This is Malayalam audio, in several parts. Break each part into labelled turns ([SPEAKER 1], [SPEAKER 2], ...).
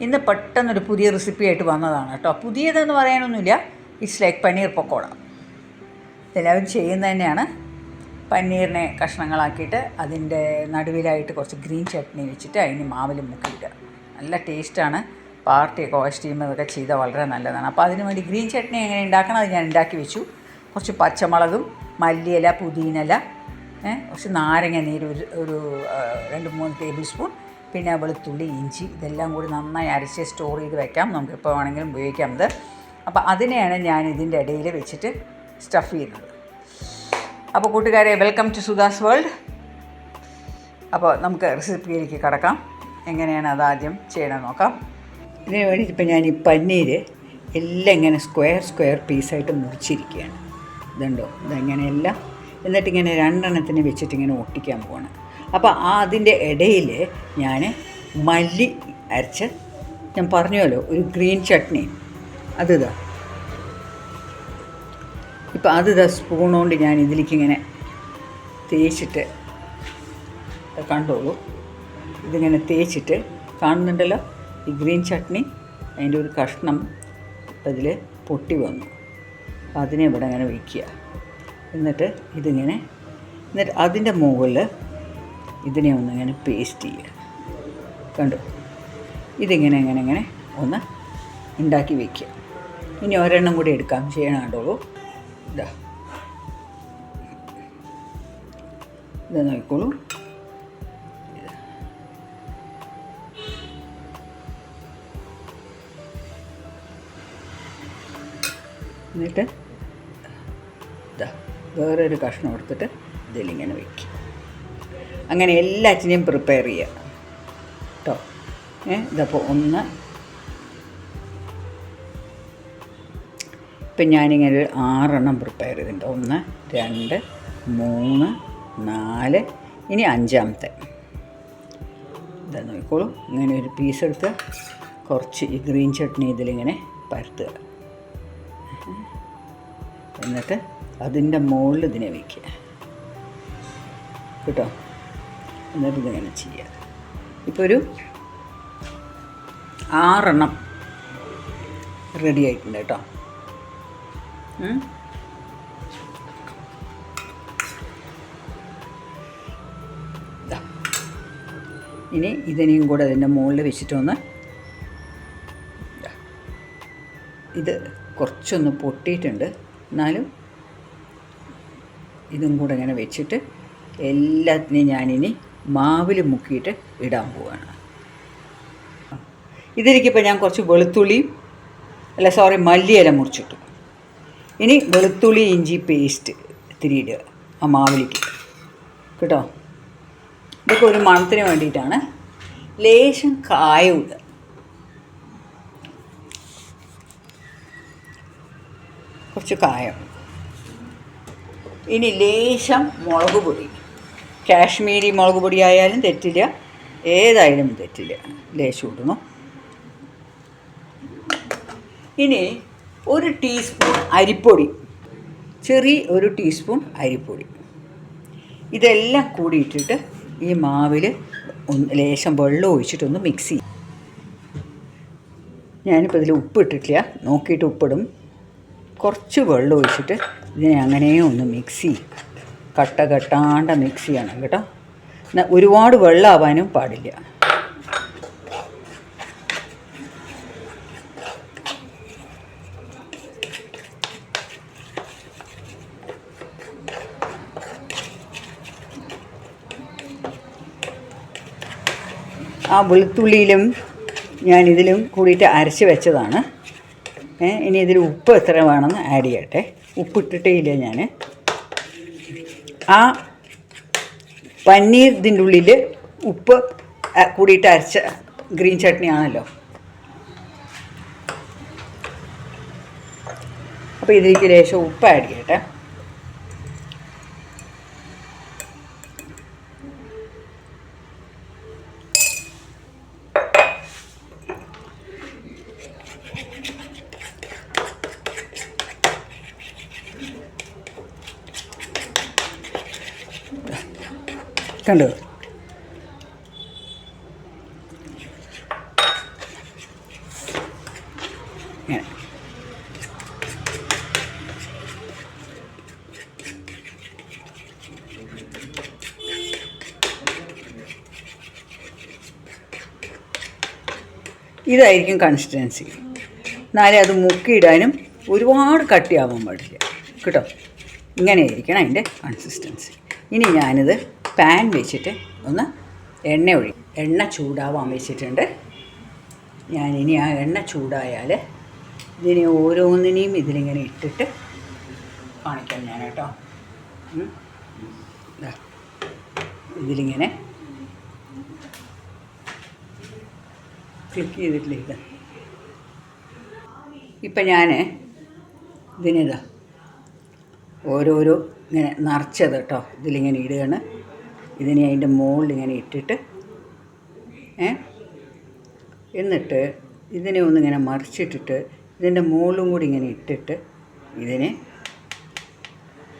[SPEAKER 1] ഇന്ന് പെട്ടെന്നൊരു പുതിയ റെസിപ്പി ആയിട്ട് വന്നതാണ് കേട്ടോ. പുതിയതെന്ന് പറയാനൊന്നുമില്ല. ഇറ്റ്സ് ലൈക്ക് പനീർ പക്കോട ഇതെല്ലാവരും ചെയ്യുന്നത് തന്നെയാണ്. പനീറിനെ കഷ്ണങ്ങളാക്കിയിട്ട് അതിന്റെ നടുവിലായിട്ട് കുറച്ച് ഗ്രീൻ ചട്നി വെച്ചിട്ട് അതിന് മാവിൽ മുക്കിയിടുക നല്ല ടേസ്റ്റാണ് പാർട്ടിയൊക്കെ വാഷ് ചെയ്യുമ്പോൾ ഇതൊക്കെ ചെയ്താൽ വളരെ നല്ലതാണ്. അപ്പോൾ അതിന് വേണ്ടി ഗ്രീൻ ചട്നി എങ്ങനെ ഉണ്ടാക്കണം അത് ഞാൻ ഉണ്ടാക്കി വെച്ചു. കുറച്ച് പച്ചമുളകും മല്ലിയില പുതിനല ഏ, കുറച്ച് നാരങ്ങ നീര് ഒരു ഒരു രണ്ട് മൂന്ന് ടേബിൾ സ്പൂൺ പിന്നെ വെളുത്തുള്ളി ഇഞ്ചി ഇതെല്ലാം കൂടി നന്നായി അരച്ച് സ്റ്റോർ ചെയ്ത് വെക്കാം. നമുക്ക് എപ്പോൾ വേണമെങ്കിലും ഉപയോഗിക്കാം ഇത് അപ്പോൾ അതിനെയാണ് ഞാൻ ഇതിന്റെ ഇടയിൽ വെച്ചിട്ട് സ്റ്റഫ് ചെയ്യുന്നത്. അപ്പോൾ കൂട്ടുകാരെ വെൽക്കം ടു സുദാസ് വേൾഡ് അപ്പോൾ നമുക്ക് റെസിപ്പിയിലേക്ക് കടക്കാം. എങ്ങനെയാണ് അത് ആദ്യം ചെയ്യണം നോക്കാം. ഇതിന് വേണ്ടിയിട്ട് ഇപ്പോൾ ഞാൻ ഈ പനീർ എല്ലാം ഇങ്ങനെ സ്ക്വയർ സ്ക്വയർ പീസായിട്ട് മുറിച്ചിരിക്കുകയാണ്. ഇതുണ്ടോ? ഇതെങ്ങനെയെല്ലാം? എന്നിട്ടിങ്ങനെ രണ്ടെണ്ണത്തിന് വെച്ചിട്ട് ഇങ്ങനെ ഒട്ടിക്കാൻ പോവാണ്. അപ്പോൾ ആ അതിന്റെ ഇടയിൽ ഞാൻ മല്ലി അരച്ച് ഞാൻ പറഞ്ഞല്ലോ ഒരു ഗ്രീൻ ചട്നി. അത് ഇതാ ഇപ്പം അത് ഇതാ സ്പൂൺ കൊണ്ട് ഞാൻ ഇതിലേക്ക് ഇങ്ങനെ തേച്ചിട്ട് കണ്ടോളൂ. ഇതിങ്ങനെ തേച്ചിട്ട് കാണുന്നുണ്ടല്ലോ ഈ ഗ്രീൻ ചട്നി അതിന്റെ ഒരു കഷ്ണം അതിൽ പൊട്ടി വന്നു. അതിനെ ഇവിടെ അങ്ങനെ വയ്ക്കുക എന്നിട്ട് ഇതിങ്ങനെ എന്നിട്ട് അതിന്റെ മുകളിൽ ഇതിനെ ഒന്ന് ഇങ്ങനെ പേസ്റ്റ് ചെയ്യുക. കണ്ടു? ഇതിങ്ങനെ ഇങ്ങനെ ഇങ്ങനെ ഒന്ന് ഉണ്ടാക്കി വയ്ക്കുക ഇനി ഒരെണ്ണം കൂടി എടുക്കാം. ചെയ്യണം കണ്ടോളൂ ഇതാ ഇത്. നോക്കിക്കോളൂ എന്നിട്ട് ഇതാ വേറൊരു കഷ്ണം എടുത്തിട്ട് ഇതിലിങ്ങനെ വയ്ക്കുക അങ്ങനെ എല്ലാറ്റിനെയും പ്രിപ്പയർ ചെയ്യുക കേട്ടോ ഏ ഇതപ്പോൾ ഒന്ന്. ഇപ്പം ഞാനിങ്ങനെ ഒരു ആറെണ്ണം പ്രിപ്പയർ ചെയ്തിട്ടുണ്ട്. ഒന്ന് രണ്ട് മൂന്ന് നാല് ഇനി അഞ്ചാമത്തെ. ഇതാ നോക്കിക്കോളൂ. ഇങ്ങനെ ഒരു പീസ് എടുത്ത് കുറച്ച് ഈ ഗ്രീൻ ചട്നി ഇതിലിങ്ങനെ പരത്തുക. എന്നിട്ട് അതിന്റെ മുകളിൽ ഇതിനെ വയ്ക്കുക കേട്ടോ? എന്നിട്ട് ഇതിങ്ങനെ ചെയ്യുക ഇപ്പോൾ ഒരു ആറെണ്ണം റെഡി ആയിട്ടുണ്ട് കേട്ടോ. ഇനി ഇതിനെയും കൂടെ അതിന്റെ മുകളിൽ വെച്ചിട്ടൊന്ന്. ഇത് കുറച്ചൊന്ന് പൊട്ടിയിട്ടുണ്ട് എന്നാലും ഇതും കൂടെ ഇങ്ങനെ വെച്ചിട്ട് എല്ലാത്തിനെയും ഞാനിനി മാവിൽ മുക്കിയിട്ട് ഇടാൻ പോവുകയാണ് ഇതിലേക്കിപ്പോൾ ഞാൻ കുറച്ച് വെളുത്തുള്ളിയും അല്ല സോറി മല്ലിയില മുറിച്ചിട്ടു. ഇനി വെളുത്തുള്ളി ഇഞ്ചി പേസ്റ്റ് ഇത്തിരി ഇടുക ആ മാവിലേക്ക്. കേട്ടോ? ഇതൊക്കെ ഒരു മണത്തിന് വേണ്ടിയിട്ടാണ്. ലേശം കായം കുറച്ച് കായം. ഇനി ലേശം മുളക് പൊടി. കാശ്മീരി മുളക് പൊടി ആയാലും തെറ്റില്ല. ഏതായാലും തെറ്റില്ല. ലേശം ഇടണം ഇനി ഒരു ടീസ്പൂൺ അരിപ്പൊടി. ചെറിയ ഒരു ടീസ്പൂൺ അരിപ്പൊടി. ഇതെല്ലാം കൂടി ഇട്ടിട്ട് ഈ മാവിൽ ലേശം വെള്ളം ഒഴിച്ചിട്ടൊന്ന് മിക്സ് ചെയ്യും. ഞാനിപ്പോൾ ഇതിൽ ഉപ്പിട്ടിട്ടില്ല നോക്കിയിട്ട് ഉപ്പിടും. കുറച്ച് വെള്ളം ഒഴിച്ചിട്ട് ഇതിനെ അങ്ങനെ ഒന്ന് മിക്സ് ചെയ്യും. കട്ട കെട്ടാണ്ട മിക്സ് ചെയ്യണം കേട്ടോ. ഒരുപാട് വെള്ളമാവാനും പാടില്ല. ആ വെളുത്തുള്ളിയിലും ഞാൻ ഇതിലും കൂടിയിട്ട് അരച്ച് വെച്ചതാണ്. ഇനി ഇതിൽ ഉപ്പ് എത്ര വേണമെന്ന് ആഡ് ചെയ്യട്ടെ. ഉപ്പിട്ടിട്ടേ ഇല്ല ഞാൻ ആ പനീർ ഉള്ളിൽ ഉപ്പ് കൂടിയിട്ട് അരച്ച ഗ്രീൻ ചട്നി ആണല്ലോ. അപ്പോൾ ഇതിലേക്ക് ലേശം ഉപ്പ് ആഡ് ചെയ്യട്ടെ. കണ്ടോ. ഇതായിരിക്കും കൺസിസ്റ്റൻസി എന്നാലേ അത് മുക്കിയിടാനും ഒരുപാട് കട്ടിയാവാൻ പാടില്ല. കേട്ടോ? ഇങ്ങനെ ആയിരിക്കണം അതിന്റെ കൺസിസ്റ്റൻസി ഇനി ഞാനിത് പാൻ വെച്ചിട്ട് ഒന്ന് എണ്ണ ഒഴി എണ്ണ ചൂടാവാൻ വെച്ചിട്ടുണ്ട്. ഞാൻ ഇനി ആ എണ്ണ ചൂടായാൽ ഇതിനെ ഓരോന്നിനെയും ഇതിലിങ്ങനെ ഇട്ടിട്ട് കാണിക്കാം ഞാൻ കേട്ടോ. ഇതിലിങ്ങനെ ക്ലിക്ക് ചെയ്തിട്ടില്ല ഇത്? ഇപ്പം ഞാൻ ഇതിനിതാ ഓരോരോ ഇങ്ങനെ നിറച്ചത് കേട്ടോ. ഇതിലിങ്ങനെ ഇടുകയാണ്. ഇതിനെ അതിന്റെ മുകളിൽ ഇങ്ങനെ ഇട്ടിട്ട് ഏ? എന്നിട്ട് ഇതിനെ ഒന്നിങ്ങനെ മറിച്ചിട്ടിട്ട് ഇതിന്റെ മുകളിലും കൂടി ഇങ്ങനെ ഇട്ടിട്ട് ഇതിനെ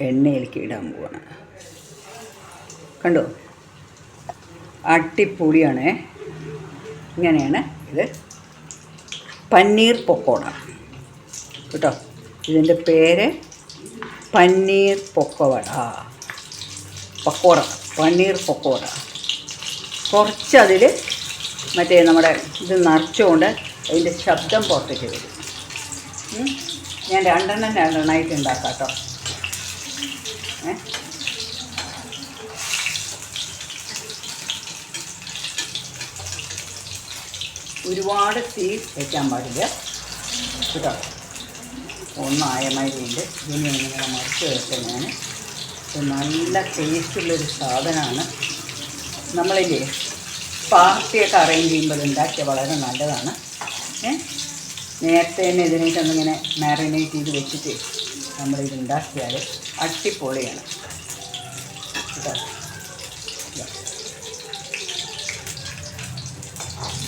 [SPEAKER 1] എണ്ണയിലേക്ക് ഇടാൻ പോവാണ്. കണ്ടോ? അട്ടിപ്പൊടിയാണ് ഇങ്ങനെയാണ് ഇത് പന്നീർ പൊക്കോട. കേട്ടോ? ഇതിന്റെ പേര് പന്നീർ പൊക്കവട പക്കോട. പന്നീർ പക്കോട. കുറച്ചതിൽ മറ്റേ നമ്മുടെ ഇത് നിറച്ചുകൊണ്ട് അതിന്റെ ശബ്ദം പുറത്തേക്ക് വരും. ഞാൻ രണ്ടെണ്ണം രണ്ടെണ്ണമായിട്ട് ഉണ്ടാക്കാം കേട്ടോ ഒരുപാട് തീ വയ്ക്കാൻ പാടില്ല. കേട്ടോ? ഒന്നായ കൊണ്ട് ഇനി ഇങ്ങനെ മറിച്ച് വെച്ചാൽ ഞാൻ നല്ല ടേസ്റ്റുള്ളൊരു സാധനമാണ്. നമ്മളില്ലേ പാർട്ടിയൊക്കെ അറേഞ്ച് ചെയ്യുമ്പോൾ ഉണ്ടാക്കിയ വളരെ നല്ലതാണ്. നേരത്തെ തന്നെ ഇതിനേക്കൊന്നിങ്ങനെ മാറിനേറ്റ് ചെയ്ത് വെച്ചിട്ട് നമ്മളിത് ഉണ്ടാക്കിയാൽ അട്ടിപ്പൊളിയാണ്.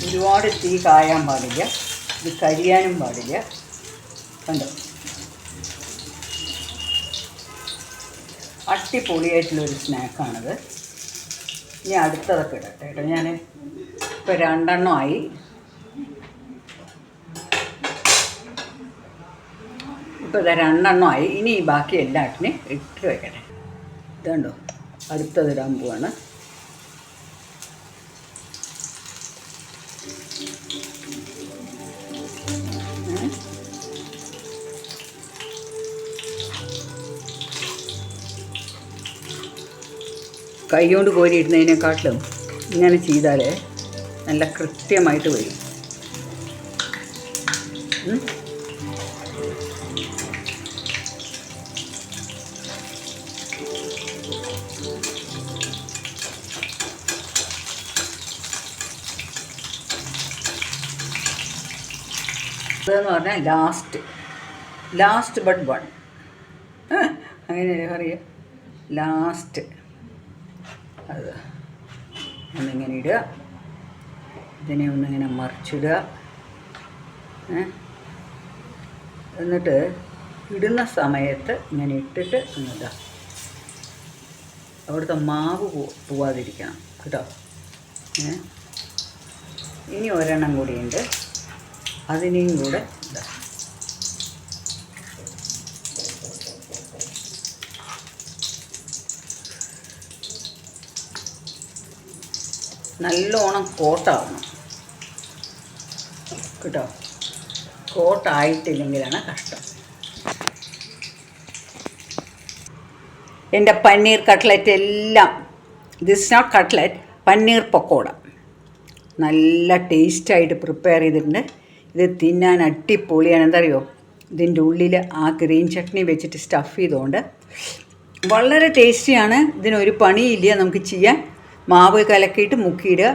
[SPEAKER 1] ഒരുപാട് തീ കായാൻ പാടില്ല. ഇത് കരിയാനും പാടില്ല. കണ്ടോ? അടിപൊളിയായിട്ടുള്ളൊരു സ്നാക്കാണത്. ഇനി അടുത്തതൊക്കെ ഇടട്ടെ കേട്ടോ. ഞാൻ ഇപ്പോൾ രണ്ടെണ്ണമായി ഇപ്പോൾ ഇതാ രണ്ടെണ്ണമായി ഇനി ഈ ബാക്കി എല്ലാറ്റിനും ഇട്ട് വയ്ക്കട്ടെ ഇതുണ്ടോ? അടുത്തത് ഇടാൻ പോവാണ്. കൈ കൊണ്ട് കോരിയിടുന്നതിനെക്കാട്ടിലും ഇങ്ങനെ ചെയ്താൽ നല്ല കൃത്യമായിട്ട് വരും. ഇതെന്ന് പറഞ്ഞാൽ ലാസ്റ്റ് ലാസ്റ്റ് ബട്ട് വൺ അങ്ങനെയല്ലേ പറയുക ലാസ്റ്റ് അത്. ഒന്നിങ്ങനെ ഇടുക. ഇതിനെ ഒന്നിങ്ങനെ മറിച്ചിടുക. എന്നിട്ട് ഇടുന്ന സമയത്ത് ഇങ്ങനെ ഇട്ടിട്ട് ഇടുക. അവിടുത്തെ മാവ് പോവാതിരിക്കണം. കേട്ടോ? ഇനി ഒരെണ്ണം കൂടിയുണ്ട്. അതിനെയും കൂടെ ഇതാ നല്ലോണം കോട്ടാവണം. കേട്ടോ? കോട്ടായിട്ടില്ലെങ്കിലാണ് കഷ്ടം. എന്റെ പനീർ കട്ട്ലറ്റ് എല്ലാം this not cutlet paneer pakoda. നല്ല ടേസ്റ്റായിട്ട് പ്രിപ്പയർ ചെയ്തിട്ടുണ്ട്. ഇത് തിന്നാൻ അടിപൊളിയാണ്. എന്തറിയോ ഇതിന്റെ ഉള്ളിൽ ആ ഗ്രീൻ ചട്നി വെച്ചിട്ട് സ്റ്റഫ് ചെയ്തുകൊണ്ട് വളരെ ടേസ്റ്റിയാണ്. ഇതിനൊരു പണിയില്ല നമുക്ക് ചെയ്യാൻ. മാവ് കലക്കിയിട്ട് മുക്കിയിടുക.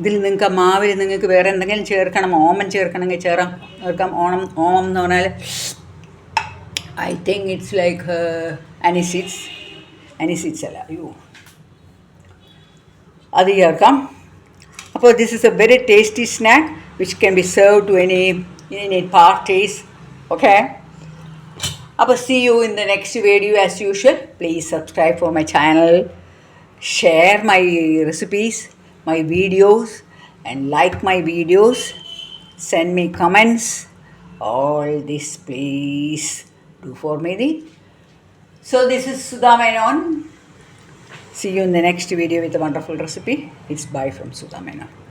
[SPEAKER 1] ഇതിൽ നിങ്ങൾക്ക് മാവിൽ നിങ്ങൾക്ക് വേറെ എന്തെങ്കിലും ചേർക്കണം ഓമൻ ചേർക്കണമെങ്കിൽ ചേർക്കാം. ചേർക്കാം. ഓണം ഓമം എന്ന് പറഞ്ഞാൽ I think it's like aniseeds aniseeds അല്ല അയ്യോ. അത് ചേർക്കാം. അപ്പോൾ this is a very tasty snack which can be serve to any any parties okay അപ്പോൾ see you in the next video as usual please subscribe for my channel share my recipes, my videos, and like my videos. Send me comments. All this, please do for me. So, this is Sudha Menon. See you in the next video with a wonderful recipe. It's bye from Sudha Menon.